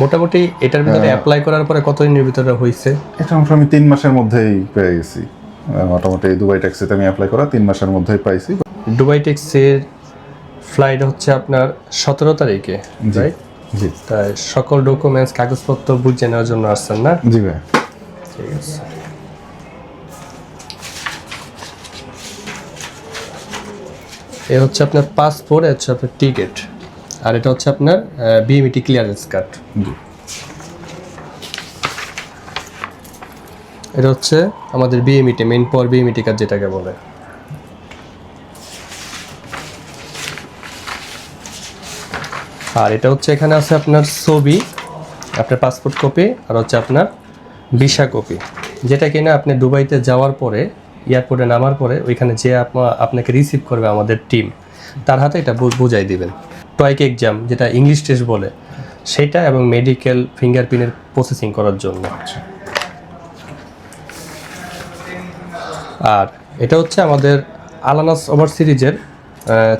মোটামুটি এটার ভিতরে অ্যাপ্লাই করার পরে কত দিনের ভিতরে হয়েছে এটা আমি তিন মাসের মধ্যেই পেয়ে গেছি। মোটামুটি এই দুবাই ট্যাক্সিতে আমি অ্যাপ্লাই করা তিন মাসের মধ্যেই পাইছি। দুবাই টেক্সের ফ্লাইট হচ্ছে আপনার সতেরো তারিখে রাইট জি। তাই সকল ডকুমেন্টস কাগজপত্র বুঝে নেওয়ার জন্য আসছেন না? জি ভাই। ঠিক আছে। এ হচ্ছে আপনার পাসপোর্ট হচ্ছে আপনার টিকিট আর এটা হচ্ছে আপনার বিএমইটি ক্লিয়ারেন্স কার্ড এটা হচ্ছে আমাদের বিএমইটি মেইন পর বিএমইটি কার্ড যেটাকে বলে। আর এটা হচ্ছে এখানে আছে আপনার ছবি আপনার পাসপোর্ট কপি আর হচ্ছে আপনার ভিসা কপি যেটা কিনা আপনি দুবাইতে যাওয়ার পরে এয়ারপোর্টে নামার পরে ওইখানে যে আপনা- আপনাকে রিসিভ করবে আমাদের টিম তার হাতে এটা বুঝাই দিবেন। টয়েক এক্সাম যেটা ইংলিশ টেস্ট বলে সেটা এবং মেডিকেল ফিঙ্গারপ্রিন্টের প্রসেসিং করার জন্য। আর এটা হচ্ছে আমাদের আলানাস ওভার সিরিজের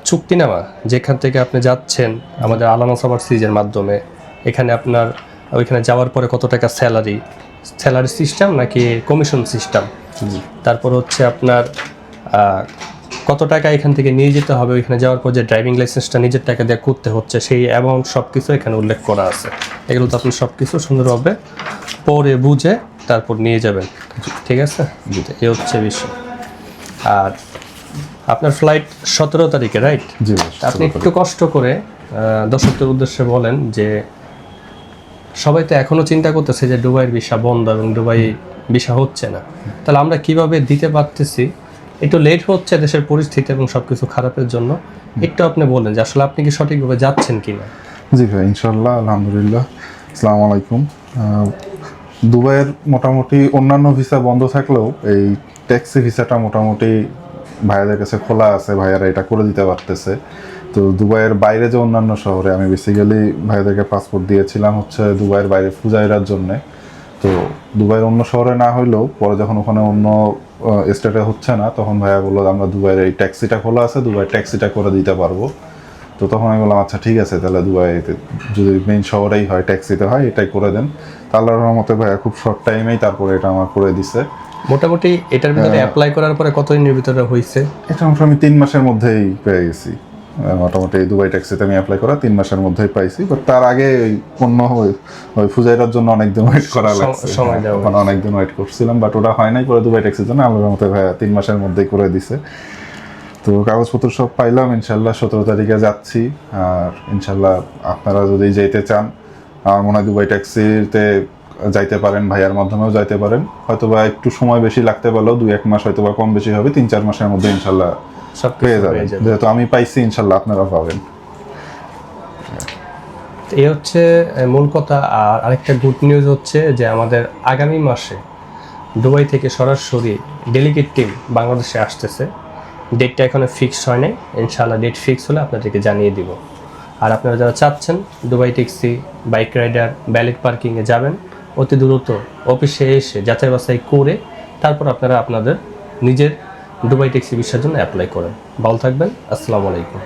চুক্তিনামা যেখান থেকে আপনি যাচ্ছেন আমাদের আলানাস ওভার সিরিজের মাধ্যমে। এখানে আপনার ওইখানে যাওয়ার পরে কত টাকা স্যালারি স্যালারি সিস্টেম নাকি কমিশন সিস্টেম তারপর হচ্ছে আপনার কত টাকা এখান থেকে নিয়ে যেতে হবে ওইখানে যাওয়ার পর যে ড্রাইভিং লাইসেন্সটা নিজের টাকা দিয়ে করতে হচ্ছে সেই অ্যামাউন্ট সব কিছু এখানে উল্লেখ করা আছে। এগুলো তো আপনি সব কিছু সুন্দরভাবে পরে বুঝে তারপর নিয়ে যাবেন। ঠিক আছে? এ হচ্ছে বিষয়। আর আপনার ফ্লাইট সতেরো তারিখে রাইট আপনি একটু কষ্ট করে দর্শকদের উদ্দেশ্যে বলেন যে সবাই তো এখনও চিন্তা করতেছে যে দুবাইয়ের ভিসা বন্ধ এবং দুবাই ভিসা হচ্ছে না। তাহলে আমরা কীভাবে দিতে পারতেছি একটু লেট হচ্ছে দেশের পরিস্থিতি এবং সবকিছু খারাপের জন্য। একটু আপনি বলেন যে আসলে আপনি কি সঠিকভাবে যাচ্ছেন কিনা? জি ভাই ইনশাল্লাহ আলহামদুলিল্লাহ। আসসালামু আলাইকুম। দুবাইয়ের মোটামুটি অন্যান্য ভিসা বন্ধ থাকলেও এই ট্যাক্সি ভিসাটা মোটামুটি ভাইয়াদের কাছে খোলা আছে ভাইয়ারা এটা করে দিতে পারতেছে। তো দুবাইয়ের বাইরে যে অন্যান্য শহরে আমি বেসিক্যালি ভাইয়াদেরকে পাসপোর্ট দিয়েছিলাম হচ্ছে দুবাইয়ের বাইরে ফুজাইরার জন্যে। তো দুবাইয়ের অন্য শহরে না হইলেও পরে যখন ওখানে অন্য স্টেটে হচ্ছে না তখন ভাইয়া বলল আমরা দুবাইয়ের এই ট্যাক্সিটা খোলা আছে দুবাই ট্যাক্সিটা করে দিতে পারব। তো তখন আমি বললাম আচ্ছা ঠিক আছে তাহলে দুবাইতে যদি মেইন শহরেই হয় ট্যাক্সিতে হয় এটাই করে দেন। তাহলে রহমতে ভাইয়া খুব শর্ট টাইমেই তারপরে এটা আমার করে দিছে। মোটামুটি এটার ভিতরে অ্যাপ্লাই করার পরে কত দিনের ভিতরে হয়েছে এটা আমি তিন মাসের মধ্যেই পেয়ে গেছি। মোটামুটি দুবাই ট্যাক্সিতে আমি অ্যাপ্লাই করা তিন মাসের মধ্যেই পাইছি বাট তার আগে ওই অন্য ওই ফুজাইরার জন্য অনেকদিন ওয়েট করা লাগছে। ওখানে অনেকদিন ওয়েট করছিলাম বাট ওটা হয় নাই পরে দুবাই ট্যাক্সির জন্য আল্লাহর মতে ভাইয়া তিন মাসের মধ্যেই করে দিছে। তো কাগজপত্র সব পাইলাম ইনশাল্লাহ সতেরো তারিখে যাচ্ছি আর ইনশাল্লাহ আপনারা যদি যেতে চান আমার মনে হয় দুবাই ট্যাক্সিতে যাইতে পারেন ভাইয়ার মাধ্যমেও যাইতে পারেন। হয়তো বা একটু সময় বেশি লাগতে পারলেও দুই এক মাস হয়তো বা কম বেশি হবে তিন চার মাসের মধ্যে ইনশাল্লাহ সব পেয়ে যাবেন। যেহেতু আমি পাইছি ইনশাল্লাহ আপনারা পাবেন। এই হচ্ছে মূল কথা। আর আরেকটা গুড নিউজ হচ্ছে যে আমাদের আগামী মাসে দুবাই থেকে সরাসরি ডেলিগেট টিম বাংলাদেশে আসতেছে। ডেটটা এখনও ফিক্সড হয় নাই। ইনশাআল্লাহ ডেট ফিক্স হলে আপনাদেরকে জানিয়ে দিব। আর আপনারা যারা চাচ্ছেন Dubai taxi bike rider valet পার্কিংয়ে যাবেন অতি দ্রুত অফিসে এসে যাচাই বাছাই করে তারপর আপনারা আপনাদের নিজের দুবাই ট্যাক্সি ভিসার জন্য অ্যাপ্লাই করেন। ভালো থাকবেন। আসসালামু আলাইকুম।